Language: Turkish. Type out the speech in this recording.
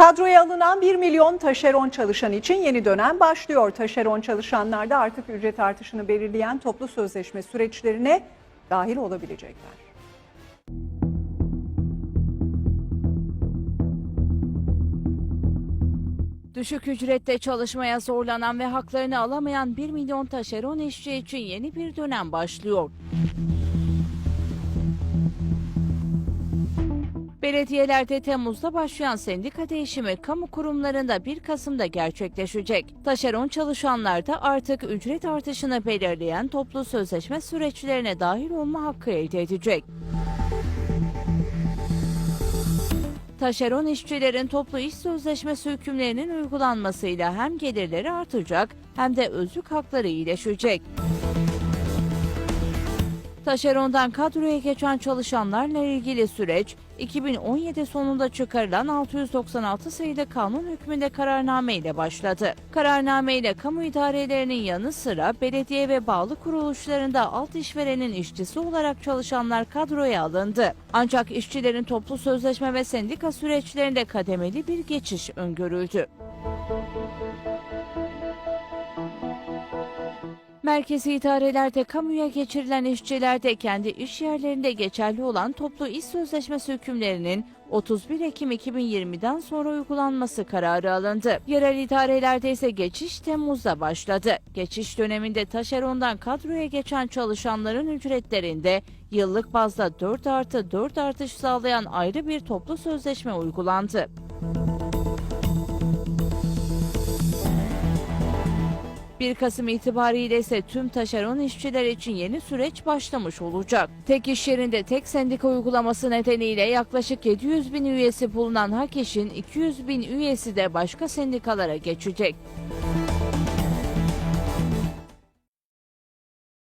Kadroya alınan 1 milyon taşeron çalışan için yeni dönem başlıyor. Taşeron çalışanlar da artık ücret artışını belirleyen toplu sözleşme süreçlerine dahil olabilecekler. Düşük ücrette çalışmaya zorlanan ve haklarını alamayan 1 milyon taşeron işçi için yeni bir dönem başlıyor. Belediyelerde Temmuz'da başlayan sendika değişimi kamu kurumlarında 1 Kasım'da gerçekleşecek. Taşeron çalışanlar da artık ücret artışını belirleyen toplu sözleşme süreçlerine dahil olma hakkı elde edecek. Taşeron işçilerin toplu iş sözleşmesi hükümlerinin uygulanmasıyla hem gelirleri artacak hem de özlük hakları iyileşecek. Taşerondan kadroya geçen çalışanlarla ilgili süreç 2017 sonunda çıkarılan 696 sayılı kanun hükmünde kararname ile başladı. Kararname ile kamu idarelerinin yanı sıra belediye ve bağlı kuruluşlarında alt işverenin işçisi olarak çalışanlar kadroya alındı. Ancak işçilerin toplu sözleşme ve sendika süreçlerinde kademeli bir geçiş öngörüldü. Merkezi idarelerde kamuya geçirilen işçilerde kendi iş yerlerinde geçerli olan toplu iş sözleşmesi hükümlerinin 31 Ekim 2020'den sonra uygulanması kararı alındı. Yerel idarelerde ise geçiş Temmuz'da başladı. Geçiş döneminde taşerondan kadroya geçen çalışanların ücretlerinde yıllık bazda 4 artı 4 artış sağlayan ayrı bir toplu sözleşme uygulandı. 1 Kasım itibariyle ise tüm taşeron işçiler için yeni süreç başlamış olacak. Tek iş yerinde tek sendika uygulaması nedeniyle yaklaşık 700 bin üyesi bulunan HAKİŞ'in 200 bin üyesi de başka sendikalara geçecek.